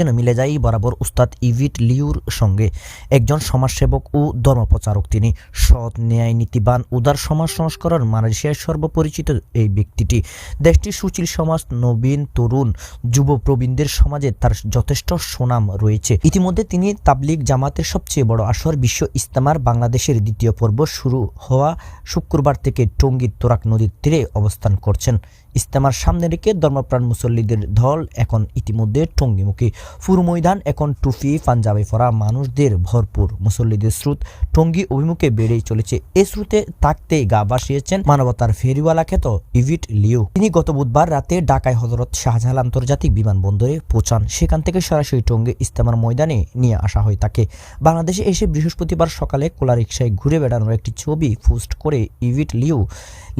যেন মিলে যায় বরাবর উস্তাদ ইভিট লিউর সঙ্গে? একজন সমাজসেবক ও ধর্মপ্রচারক তিনি। সৎ, ন্যায়, নীতিবান, উদার সমাজ সংস্করণ মালয়েশিয়ার সর্বপরিচিত এই ব্যক্তিটি। দেশটির সুশীল সমাজ, নবীন, তরুণ, যুব প্রবীণদের সমাজে তার যথেষ্ট সুনাম রয়েছে। ইতিমধ্যে তিনি তাবলিগ জামাতের সবচেয়ে বড় আসর বিশ্ব ইস্তেমার বাংলাদেশের দ্বিতীয় পর্ব শুরু হওয়া শুক্রবার থেকে টঙ্গীর তোরাক নদীর তীরে অবস্থান করছেন। ইস্তেমার সামনে রেখে ধর্মপ্রাণ মুসল্লিদের দল এখন ইতিমধ্যে টঙ্গিমুখী। পুরো ময়দান এখন টুফি, পাঞ্জাবি পরা মানুষদের ভরপুর। মুসল্লিদের স্রোত টঙ্গী অভিমুখে বেড়েই চলেছে। এ স্রোতে থাকতেই গা ভাসিয়েছেন মানবতার ফেরিওয়ালা খ্যাত ইভিট লিও তিনি গত বুধবার রাতে ঢাকায় হজরত শাহজাহাল আন্তর্জাতিক বিমানবন্দরে পৌঁছান। সেখান থেকে সরাসরি টঙ্গী ইস্তেমার ময়দানে নিয়ে আসা হয় তাকে। বাংলাদেশে এসে বৃহস্পতিবার সকালে কোলা রিক্সায় ঘুরে বেড়ানোর একটি ছবি পোস্ট করে ইভিট লিও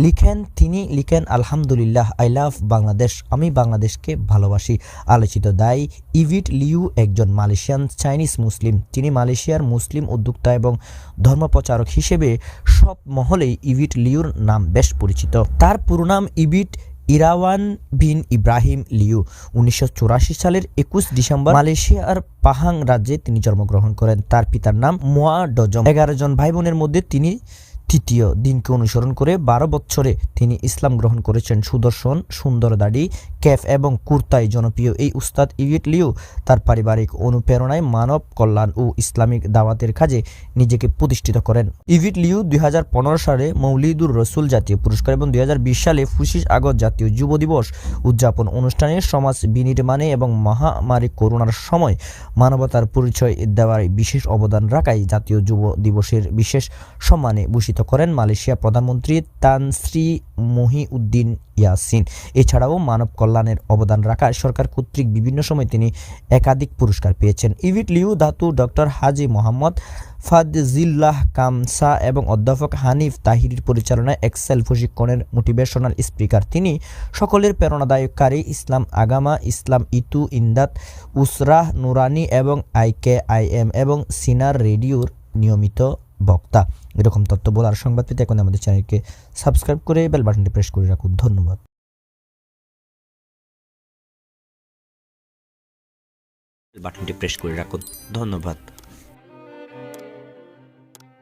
লিখেন, তিনি লিখেন, আলহামদুলিল্লাহ, আই লাভ বাংলাদেশ, আমি বাংলাদেশকে ভালোবাসি। আলোচিত দায় ইভিট লিউ একজন মালয়েশিয়ান চাইনিজ মুসলিম। তিনি মালয়েশিয়ার মুসলিম উদ্যোক্তা এবং ধর্মপ্রচারক হিসেবে সব মহলেই ইভিট লিউর নাম বেশ পরিচিত। তার পুরো নাম ইভিট ইরাওয়ান বিন ইব্রাহিম লিউ। উনিশশো চুরাশি সালের একুশ ডিসেম্বর মালয়েশিয়ার পাহাং রাজ্যে তিনি জন্মগ্রহণ করেন। তার পিতার নাম মোয়া ডজম এগারো জন ভাই বোনের মধ্যে তিনি তৃতীয় দিনকে অনুসরণ করে বারো বছরে তিনি ইসলাম গ্রহণ করেছেন। সুদর্শন, সুন্দর দাড়ি, ক্যাফ এবং কুর্তায় জনপ্রিয় এই উস্তাদ ইভিট লিউ তার পারিবারিক অনুপ্রেরণায় মানব কল্যাণ ও ইসলামিক দাওয়াতের কাজে নিজেকে প্রতিষ্ঠিত করেন। ইভিট লিউ দুই হাজার পনেরো সালে মৌলিদুর রসুল জাতীয় পুরস্কার এবং দুই হাজার বিশ সালে পঁচিশ আগস্ট জাতীয় যুব দিবস উদযাপন অনুষ্ঠানে সমাজ বিনির্মাণে এবং মহামারী করোনার সময় মানবতার পরিচয় দেওয়ার বিশেষ অবদান রাখায় জাতীয় যুব দিবসের বিশেষ সম্মানে ভূষিত করেন মালয়েশিয়া প্রধানমন্ত্রী তানশ্রী মহিউদ্দিন ইয়াসিন। এছাড়াও মানব কল্যাণের অবদান রাখায় সরকার কর্তৃক বিভিন্ন সময় তিনি একাধিক পুরস্কার পেয়েছেন। ইভিট Liu Datuk doctor Haji Mohammad Fadzillah Kamsah এবং অধ্যাপক হানিফ তাহিরির পরিচালনায় এক্সেল প্রশিক্ষণের মোটিভেশনাল স্পিকার। তিনি সকলের প্রেরণাদায়ককারী ইসলাম আগামা, ইসলাম ইতু ইন্দাত উসরাহ, নুরানি এবং আইকে আইএম এবং সিনার রেডিওর নিয়মিত বক্তা। এরকম তথ্য বলার সংবাদ পেতে এখন আমাদের চ্যানেলকে সাবস্ক্রাইব করে বেল বাটনটি প্রেস করে রাখুন। ধন্যবাদ। বাটনটি প্রেস করে রাখুন। ধন্যবাদ।